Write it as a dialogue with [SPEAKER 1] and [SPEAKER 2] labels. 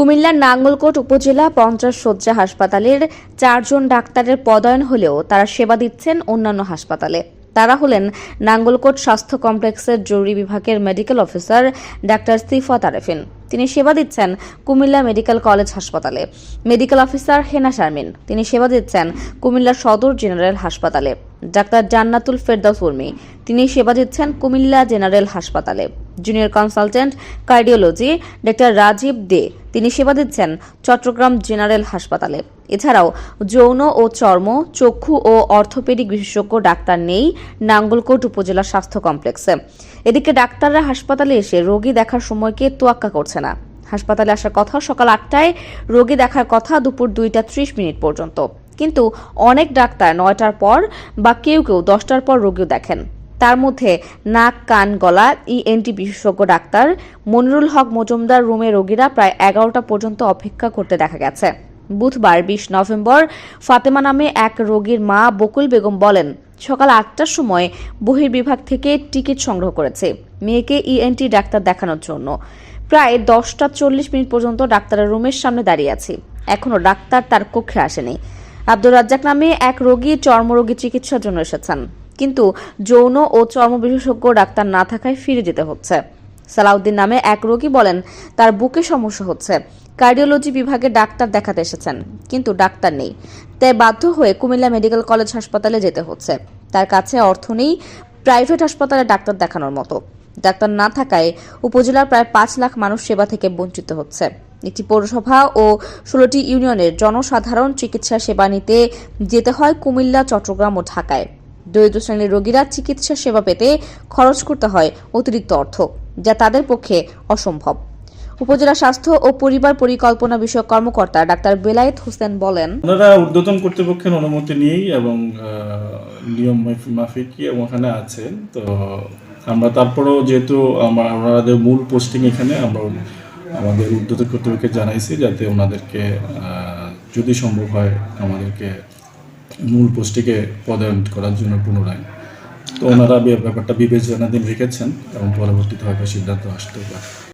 [SPEAKER 1] কুমিল্লার নাঙ্গলকোট উপজেলা পঞ্চাশ শয্যা হাসপাতালের চারজন ডাক্তারের পদায়ন হলেও তারা সেবা দিচ্ছেন অন্যান্য হাসপাতালে। তারা হলেন নাঙ্গলকোট স্বাস্থ্য কমপ্লেক্সের জরুরি বিভাগের medical officer doctor Sifat Arefin. তিনি সেবা দিচ্ছেন কুমিল্লা মেডিকেল কলেজ হাসপাতালে। Medical officer Hena Sharmin. তিনি সেবা দিচ্ছেন কুমিল্লা সদর জেনারেল হাসপাতালে। ডাক্তার জান্নাতুল ফেরদাউস উর্মি। তিনি সেবা দিচ্ছেন কুমিল্লা জেনারেল হাসপাতালে। Junior consultant cardiology doctor Rajib Dey, তিনি সেবা দিচ্ছেন চট্টগ্রাম জেনারেল হাসপাতালে। এছাড়াও যৌন ও চর্ম, চক্ষু ও অর্থোপেডিক বিশেষজ্ঞ ডাক্তার নেই নাঙ্গলকোট উপজেলা স্বাস্থ্য কমপ্লেক্সে। এদিকে ডাক্তাররা হাসপাতালে এসে রোগী দেখার সময়কে তোয়াক্কা করছে না। হাসপাতালে আসার কথা সকাল আটটায় রোগী দেখার কথা দুপুর দুইটা ত্রিশ মিনিট পর্যন্ত। কিন্তু অনেক ডাক্তার নয়টার পর বা কেউ কেউ দশটার পর রোগীও দেখেন। তার মধ্যে নাক, কান, গলা ইএনটি বিশেষজ্ঞ ডাক্তার মনিরুল হক মজুমদার রুমে রোগীরা প্রায় এগারোটা পর্যন্ত অপেক্ষা করতে দেখা গেছে। বুধবার বিশ নভেম্বর ফাতেমা নামে এক রোগীর মা বকুল বেগম বলেন, সকাল আটটার সময় বহির্বিভাগ থেকে টিকিট সংগ্রহ করেছে। মেয়েকে ইএনটি ডাক্তার দেখানোর জন্য। প্রায় দশটা চল্লিশ মিনিট পর্যন্ত ডাক্তারের রুমের সামনে দাঁড়িয়ে আছি। এখনও ডাক্তার তার কক্ষে আসেনি। আব্দুর রাজ্জাক নামে এক রোগী চর্মরোগী চিকিৎসার জন্য এসেছেন। কিন্তু যৌন ও চর্ম বিশেষজ্ঞ ডাক্তার না থাকায় ফিরে যেতে হচ্ছে। সালাউদ্দিন নামে এক রোগী বলেন, তার বুকে সমস্যা হচ্ছে। কার্ডিওলজি বিভাগে ডাক্তার দেখাতে এসেছেন, কিন্তু ডাক্তার নেই। তাই বাধ্য হয়ে কুমিল্লা মেডিকেল কলেজ হাসপাতালে যেতে হচ্ছে। তার কাছে অর্থ নেই, প্রাইভেট হাসপাতালে ডাক্তার দেখানোর মতো। ডাক্তার না থাকায় উপজেলার প্রায় পাঁচ লাখ মানুষ সেবা থেকে বঞ্চিত হচ্ছে। একটি পৌরসভা ও ষোলোটি ইউনিয়নের জনসাধারণ চিকিৎসা সেবা নিতে যেতে হয় কুমিল্লা, চট্টগ্রাম ও ঢাকায়। দরিদ্র শ্রেণির রোগীরা চিকিৎসা সেবা পেতে খরচ করতে হয় অতিরিক্ত অর্থ, যা তাদের পক্ষে অসম্ভব। উপজেলা স্বাস্থ্য ও পরিবার পরিকল্পনা বিষয়ক কর্মকর্তা ডাক্তার বেলায়েত হোসেন বলেন,
[SPEAKER 2] ওনারা ঊর্ধ্বতন কর্তৃপক্ষের অনুমতি নিয়েই এবং নিয়ম মাফি- মাফিকই ওখানে আছেন। তো আমরা তারপরেও যেহেতু আমরা, ওনাদের মূল পোস্টিং এখানে, আমরা আমাদের উদ্যোগ কর্তৃপক্ষকে জানাইছি যাতে ওনাদেরকে যদি সম্ভব হয় আমাদেরকে মূল পোস্টটিকে পদায়ন করার জন্য পুনরায়। তো ওনারা ব্যাপারটা বিবেচনা দিন রেখেছেন এবং পরবর্তীতে হয়তো সিদ্ধান্ত আসতে পারে।